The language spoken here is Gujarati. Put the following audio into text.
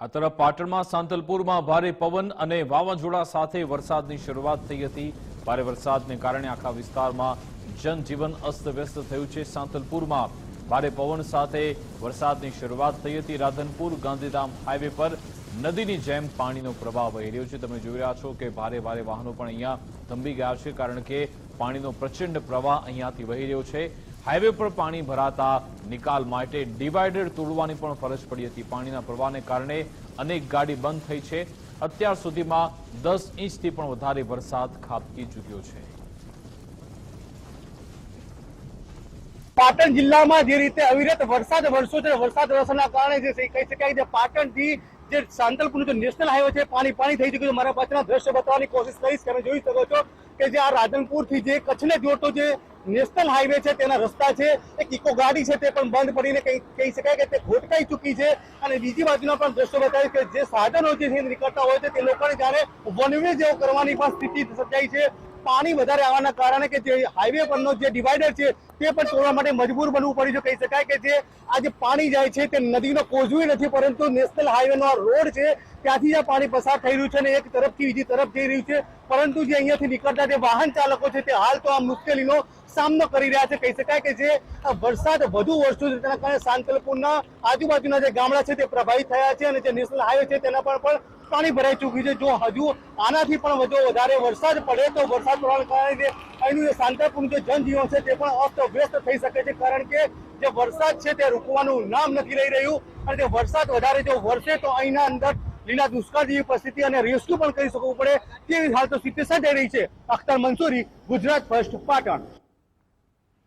આ તરફ પાટણમાં સાંતલપુરમાં ભારે પવન અને વાવાઝોડા સાથે વરસાદની શરૂઆત થઈ હતી. ભારે વરસાદને કારણે આખા વિસ્તારમાં જનજીવન અસ્તવ્યસ્ત થયું છે. સાંતલપુરમાં ભારે પવન સાથે વરસાદની શરૂઆત થઈ હતી. રાધનપુર, ગાંધીધામ હાઈવે પર નદીની જેમ પાણીનો પ્રવાહ વહી રહ્યો છે. તમે જોઈ રહ્યા છો કે ભારે ભારે વાહનો પણ અહીંયા થંભી ગયા છે, કારણ કે પાણીનો પ્રચંડ પ્રવાહ અહીંયાથી વહી રહ્યો છે. હાઈવે પર પાણી ભરાતા નિકાલ માટે ડિવાઈડર તોડવાની પણ ફરજ પડી હતી. પાણીના પ્રવાહને કારણે અનેક ગાડી બંધ થઈ છે. અત્યાર સુધીમાં દસ ઇંચથી પણ વધારે વરસાદ ખાબકી ચૂક્યો છે. પાટણ જિલ્લામાં જે રીતે અવિરત વરસાદ વરસો છે, વરસાદ વરસના કારણે જે કહી શકાય કે પાટણથી જે સાંતલપુરનું જે નેશનલ હાઈવે છે, પાણી પાણી થઈ ચુક્યું છે. મારા પાછળના દ્રશ્ય બતાવવાની કોશિશ કરીશ. તમે જોઈ શકો છો કે જે આ રાધનપુરથી જે કચ્છને જોડતો જે નેશનલ હાઈવે છે, તેના રસ્તા છે, એક ઇકો ગાડી છે, તે પણ બંધ પડીને કહી શકાય કે તે ખોટકાઈ ચૂકી છે. અને બીજી બાજુના પણ દ્રશ્યો બતાવે કે જે સાધનો જે નીકળતા હોય છે, તે લોકોને જ્યારે વન વે જેવો કરવાની પણ સ્થિતિ સર્જાઈ છે. પાણી વધારે આવવાના કારણે કે જે હાઈવે પરનો જે ડિવાઈડર છે, તે પણ તોડવા માટે મજબૂર બનવું પડ્યું છે. કહી શકાય કે જે આ જે પાણી જાય છે, તે નદીનો કોઝવે નથી, પરંતુ નેશનલ હાઈવેનો આ રોડ છે, ત્યાંથી આ પાણી પસાર થઈ રહ્યું છે અને એક તરફથી બીજી તરફ જઈ રહ્યું છે. પરંતુ જે અહીંયાથી નીકળતા જે વાહન ચાલકો છે, તે હાલ તો આ મુશ્કેલીનો સામનો કરી રહ્યા છે. કહી શકાય કે જે આ વરસાદ વધુ વરસ્યો છે, તેના કારણે સાંતલપુરના આજુબાજુના જે ગામડા છે, તે પ્રભાવિત થયા છે અને જે નેશનલ હાઈવે છે, તેના પર પણ પાણી ભરાઈ ચૂક્યું છે. જો હજુ આનાથી પણ વધુ વધારે વરસાદ પડે તો વરસાદ પડવાના કારણે અહીંનું જે સાંતલપુરનું જે જનજીવન છે તે પણ અસ્તવ્યસ્ત થઈ શકે છે. કારણ કે જે વરસાદ છે તે રૂકવાનું નામ નથી લઈ રહ્યું. અને તે વરસાદ વધારે જો વરસે તો અહીંના અંદર લીલા દુષ્કાળ જેવી પરિસ્થિતિ અને રેસ્ક્યુ પણ કરી શકવું પડે. તેવી હાલ તો સ્થિતિ સર્જાઈ રહી છે. અખ્તર મંસૂરી, ગુજરાત ફર્સ્ટ પાટણ.